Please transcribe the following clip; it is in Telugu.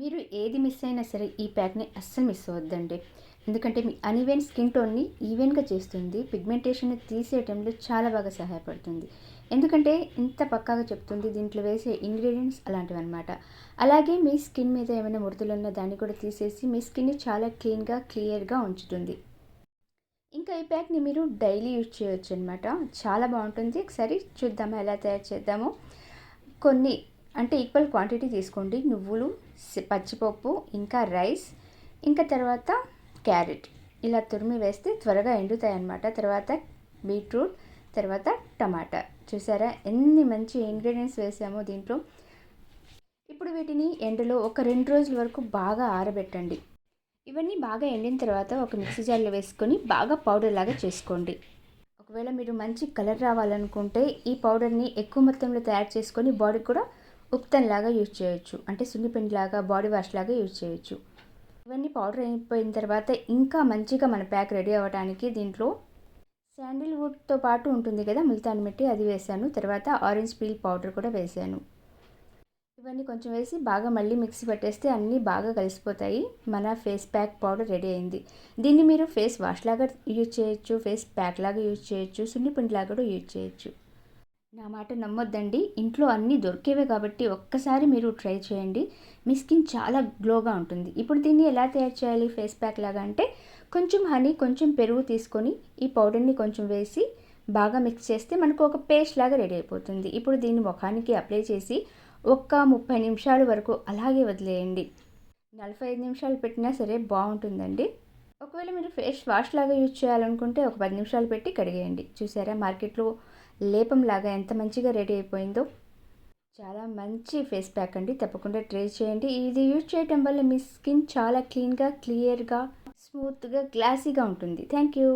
మీరు ఏది మిస్ అయినా సరే ఈ ప్యాక్ని అస్సలు మిస్ అవ్వద్దండి. ఎందుకంటే మీ అన్ఈవెన్ స్కిన్ టోన్ని ఈవెన్గా చేస్తుంది. పిగ్మెంటేషన్ తీసేయటంలో చాలా బాగా సహాయపడుతుంది. ఎందుకంటే ఇంత పక్కాగా చెప్తుంది. దీంట్లో వేసే ఇంగ్రీడియంట్స్ అలాంటివి అనమాట అలాగే మీ స్కిన్ మీద ఏమైనా ముడతలు ఉన్నా దాన్ని కూడా తీసేసి మీ స్కిన్ని చాలా క్లీన్గా క్లియర్గా ఉంచుతుంది. ఇంకా ఈ ప్యాక్ని మీరు డైలీ యూజ్ చేయొచ్చు అనమాట చాలా బాగుంటుంది. ఒకసారి చూద్దామా ఎలా తయారు చేద్దామో. కొన్ని అంటే ఈక్వల్ క్వాంటిటీ తీసుకోండి. నువ్వులు పచ్చిపప్పు ఇంకా రైస్ ఇంకా తర్వాత క్యారెట్ ఇలా తురిమి వేస్తే త్వరగా ఎండుతాయి అన్నమాట తర్వాత బీట్రూట్ తర్వాత టమాటా. చూసారా? ఎన్ని మంచి ఇంగ్రీడియంట్స్ వేసామో దీంట్లో. ఇప్పుడు వీటిని ఎండలో ఒక రెండు రోజుల వరకు బాగా ఆరబెట్టండి. ఇవన్నీ బాగా ఎండిన తర్వాత ఒక మిక్సీ జార్లో వేసుకొని బాగా పౌడర్ లాగా చేసుకోండి. ఒకవేళ మీరు మంచి కలర్ రావాలనుకుంటే ఈ పౌడర్ని ఎక్కువ మొత్తంలో తయారు చేసుకొని బాడీకి కూడా ఉప్తన్లాగా యూజ్ చేయొచ్చు. అంటే సున్నిపిండి లాగా బాడీ వాష్ లాగా యూజ్ చేయొచ్చు. ఇవన్నీ పౌడర్ అయిపోయిన తర్వాత ఇంకా మంచిగా మన ప్యాక్ రెడీ అవ్వడానికి దీంట్లో శాండిల్వుడ్తో పాటు ఉంటుంది కదా ముల్తాన్ మిట్టి అది వేసాను తర్వాత ఆరెంజ్ పీల్ పౌడర్ కూడా వేసాను ఇవన్నీ కొంచెం వేసి బాగా మళ్ళీ మిక్సీ పట్టేస్తే అన్నీ బాగా కలిసిపోతాయి. మన ఫేస్ ప్యాక్ పౌడర్ రెడీ అయింది. దీన్ని మీరు ఫేస్ వాష్ లాగా యూజ్ చేయొచ్చు ఫేస్ ప్యాక్ లాగా యూజ్ చేయొచ్చు సున్నిపిండి లాగా కూడా యూజ్ చేయొచ్చు. నా మాట నమ్మొద్దండి. ఇంట్లో అన్నీ దొరికేవే కాబట్టి ఒక్కసారి మీరు ట్రై చేయండి. మీ స్కిన్ చాలా గ్లోగా ఉంటుంది. ఇప్పుడు దీన్ని ఎలా తయారు చేయాలి? ఫేస్ ప్యాక్ లాగా అంటే కొంచెం హనీ కొంచెం పెరుగు తీసుకొని ఈ పౌడర్ని కొంచెం వేసి బాగా మిక్స్ చేస్తే మనకు ఒక పేస్ట్ లాగా రెడీ అయిపోతుంది. ఇప్పుడు దీన్ని ముఖానికి అప్లై చేసి ఒక్క ముప్పై నిమిషాల వరకు అలాగే వదిలేయండి. నలభై ఐదు నిమిషాలు పెట్టినా సరే బాగుంటుందండి. ఒకవేళ మీరు ఫేస్ వాష్ లాగా యూజ్ చేయాలనుకుంటే ఒక పది నిమిషాలు పెట్టి కడిగేయండి. చూసారా? మార్కెట్లో లేపం లాగా ఎంత మంచిగా రెడీ అయిపోయిందో. చాలా మంచి ఫేస్ ప్యాక్ అండి. తప్పకుండా ట్రై చేయండి. ఇది యూజ్ చేయటం వల్ల మీ స్కిన్ చాలా క్లీన్గా క్లియర్గా స్మూత్గా గ్లాసీగా ఉంటుంది. Thank you.